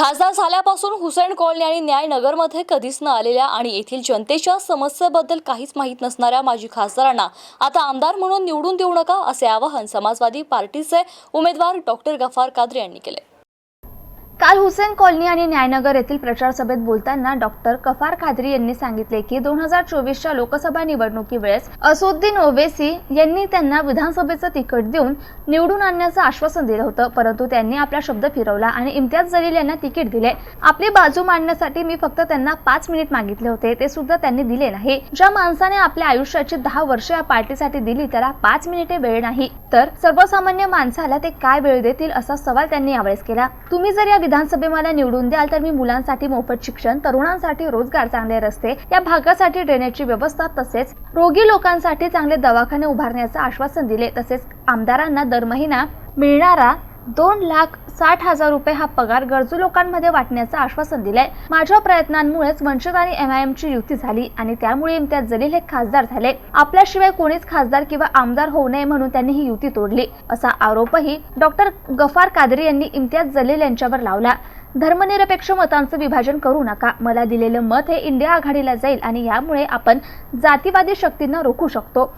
खासदार झाल्यापासून हुसेन कॉलनी आणि न्यायनगरमध्ये कधीच न आलेल्या आणि येथील जनतेच्या समस्येबद्दल काहीच माहीत नसणाऱ्या माजी खासदारांना आता आमदार म्हणून निवडून देऊ नका असे आवाहन समाजवादी पार्टीचे उमेदवार डॉक्टर गफार कादरे यांनी केले. काल हुसेन कॉलनी आणि न्यायनगर येथील प्रचार सभेत बोलताना डॉक्टर कफार खादरी यांनी सांगितले की दोन हजार चोवीसच्या लोकसभा निवडणुकीवेळेस असुद्दीन ओवेसी यांनी त्यांना विधानसभेचं तिकीट देऊन निवडून आणण्याचं आश्वासन दिलं होतं परंतु त्यांनी आपला शब्द फिरवला आणि इम्तियाज जलील यांना तिकीट दिले. आपली बाजू मांडण्यासाठी मी फक्त त्यांना पाच मिनिट मागितले होते ते सुद्धा त्यांनी दिले नाही. ज्या माणसाने आपल्या आयुष्याची दहा वर्ष या पार्टीसाठी दिली त्याला पाच मिनिटे वेळ नाही. तर सर्वसामान्य माणसाला ते काय वेळ देतील असा सवाल त्यांनी यावेळेस केला. तुम्ही जर या विधानसभे मला निवडून द्याल तर मी मुलांसाठी मोफत शिक्षण तरुणांसाठी रोजगार चांगले रस्ते या भागासाठी ड्रेनेजची व्यवस्था तसेच रोगी लोकांसाठी चांगले दवाखाने उभारण्याचं आश्वासन दिले. तसेच आमदारांना दर महिना मिळणारा दोन लाख साठ हजार रुपये हा पगार गरजू लोकांमध्ये वाटण्याचं आश्वासन दिलंय. माझ्या प्रयत्नांमुळेच वंचित आणि एम आय ची युती झाली आणि त्यामुळे इम्तियाज जलील हे खासदार झाले. आपल्याशिवाय कोणीच खासदार किंवा आमदार होऊ नये म्हणून त्यांनी ही युती तोडली. असा आरोपही डॉक्टर गफार कादरी यांनी इम्तियाज जलील यांच्यावर लावला. धर्मनिरपेक्ष मतांचं विभाजन करू नका. मला दिलेलं मत हे इंडिया आघाडीला जाईल आणि यामुळे आपण जातीवादी शक्तींना रोखू शकतो.